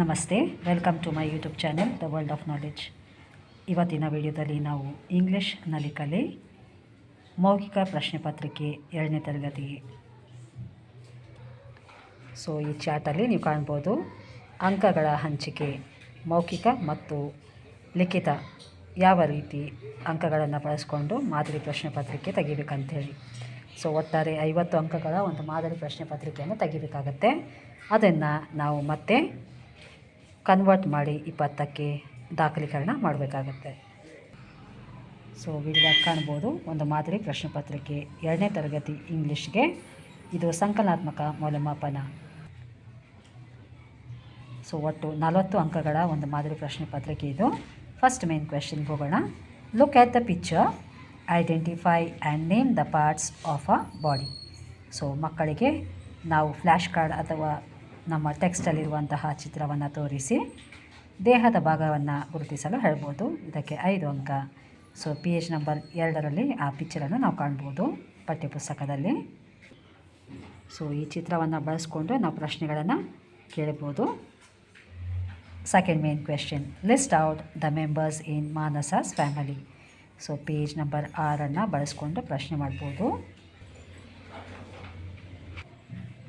ನಮಸ್ತೆ welcome to my YouTube channel the world of knowledge ಇವತ್ತಿನ ವಿಡಿಯೋದಲ್ಲಿ ನಾವು ಇಂಗ್ಲೀಷ್ನಲ್ಲಿ ಕಲೆ, ಮೌಖಿಕ ಪ್ರಶ್ನೆ ಪತ್ರಿಕೆ ಎರಡನೇ ತರಗತಿ. ಸೊ ಈ ಚಾರ್ಟಲ್ಲಿ ನೀವು ಕಾಣ್ಬೋದು ಅಂಕಗಳ ಹಂಚಿಕೆ, ಮೌಖಿಕ ಮತ್ತು ಲಿಖಿತ ಯಾವ ರೀತಿ ಅಂಕಗಳನ್ನು ಬಳಸ್ಕೊಂಡು ಮಾದರಿ ಪ್ರಶ್ನೆ ಪತ್ರಿಕೆ ತೆಗಿಬೇಕಂತೇಳಿ. ಸೊ ಒಟ್ಟಾರೆ ಐವತ್ತು ಅಂಕಗಳ ಒಂದು ಮಾದರಿ ಪ್ರಶ್ನೆ ಪತ್ರಿಕೆಯನ್ನು ತೆಗಿಬೇಕಾಗತ್ತೆ. ಅದನ್ನು ನಾವು ಮತ್ತೆ ಕನ್ವರ್ಟ್ ಮಾಡಿ ಇಪ್ಪತ್ತಕ್ಕೆ ದಾಖಲೀಕರಣ ಮಾಡಬೇಕಾಗತ್ತೆ. ಸೊ ವಿಡಿಯೋದಾಗ ಕಾಣ್ಬೋದು. ಒಂದು ಮಾದರಿ ಪ್ರಶ್ನೆ ಪತ್ರಿಕೆ ಎರಡನೇ ತರಗತಿ ಇಂಗ್ಲೀಷ್ಗೆ ಇದು ಸಂಕಲನಾತ್ಮಕ ಮೌಲ್ಯಮಾಪನ. ಸೊ ಒಟ್ಟು ನಲವತ್ತು ಅಂಕಗಳ ಒಂದು ಮಾದರಿ ಪ್ರಶ್ನೆ ಪತ್ರಿಕೆ ಇದು. ಫಸ್ಟ್ ಮೇನ್ ಕ್ವೆಶನ್ಗೆ ಹೋಗೋಣ. Look at the picture identify and name the parts of a body so ಮಕ್ಕಳಿಗೆ ನಾವು ಫ್ಲ್ಯಾಶ್ ಕಾರ್ಡ್ ಅಥವಾ ನಮ್ಮ ಟೆಕ್ಸ್ಟಲ್ಲಿರುವಂತಹ ಚಿತ್ರವನ್ನು ತೋರಿಸಿ. ದೇಹದ ಭಾಗವನ್ನು ಗುರುತಿಸಲು ಹೇಳ್ಬೋದು. ಇದಕ್ಕೆ ಐದು ಅಂಕ. ಸೊ ಪಿ ಎಚ್ ನಂಬರ್ ಎರಡರಲ್ಲಿ ಆ ಪಿಕ್ಚರನ್ನು ನಾವು ಕಾಣ್ಬೋದು ಪಠ್ಯಪುಸ್ತಕದಲ್ಲಿ. ಸೊ ಈ ಚಿತ್ರವನ್ನು ಬಳಸ್ಕೊಂಡು ನಾವು ಪ್ರಶ್ನೆಗಳನ್ನು ಕೇಳ್ಬೋದು. Second main question list out the members in Manasa's family so page number ಆರನ್ನು ಬಳಸ್ಕೊಂಡು ಪ್ರಶ್ನೆ ಮಾಡ್ಬೋದು.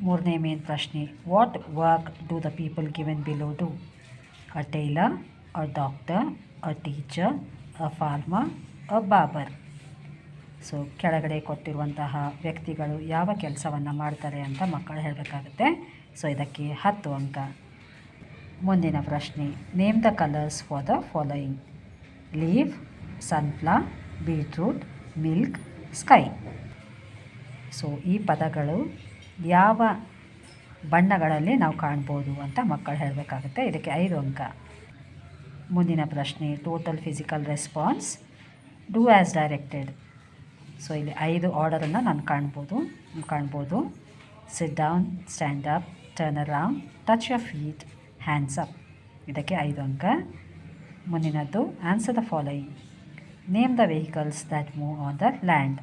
ಮೂರನೇ ಮೇನ್ ಪ್ರಶ್ನೆ what work do the people given below do a tailor a doctor a teacher a farmer a barber so ಕೆಳಗಡೆ ಕೊಟ್ಟಿರುವಂತಹ ವ್ಯಕ್ತಿಗಳು ಯಾವ ಕೆಲಸವನ್ನು ಮಾಡ್ತಾರೆ ಅಂತ ಮಕ್ಕಳು ಹೇಳಬೇಕಾಗುತ್ತೆ. ಸೊ ಇದಕ್ಕೆ ಹತ್ತು ಅಂಕ. ಮುಂದಿನ ಪ್ರಶ್ನೆ name the colours for the following leaf sunflower beetroot milk sky so ಈ ಪದಗಳು ಯಾವ ಬಣ್ಣಗಳಲ್ಲಿ ನಾವು ಕಾಣ್ಬೋದು ಅಂತ ಮಕ್ಕಳು ಹೇಳಬೇಕಾಗುತ್ತೆ. ಇದಕ್ಕೆ ಐದು ಅಂಕ. ಮುಂದಿನ ಪ್ರಶ್ನೆ total physical response do as directed so ಇಲ್ಲಿ ಐದು ಆರ್ಡರನ್ನು ನಾನು ಕಾಣ್ಬೋದು ಕಾಣ್ಬೋದು. Sit down stand up turn around touch your feet hands up ಇದಕ್ಕೆ ಐದು ಅಂಕ. ಮುಂದಿನದ್ದು answer the following name the vehicles that move on the land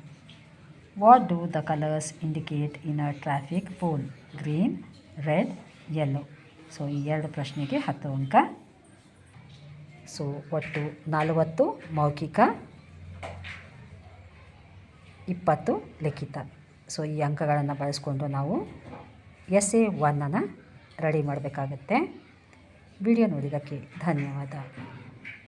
what do the colours indicate in a traffic pole? Green red yellow. So ಈ ಎರಡು ಪ್ರಶ್ನೆಗೆ ಹತ್ತು ಅಂಕ so ಒಟ್ಟು ನಲವತ್ತು ಮೌಖಿಕ, ಇಪ್ಪತ್ತು ಲಿಖಿತ ಸೊ ಈ ಅಂಕಗಳನ್ನು ಬಳಸ್ಕೊಂಡು ನಾವು ಎಸ್ ಎ ಒನ್ನನ್ನು ರೆಡಿ ಮಾಡಬೇಕಾಗತ್ತೆ ವಿಡಿಯೋ ನೋಡಿದ್ದಕ್ಕೆ ಧನ್ಯವಾದ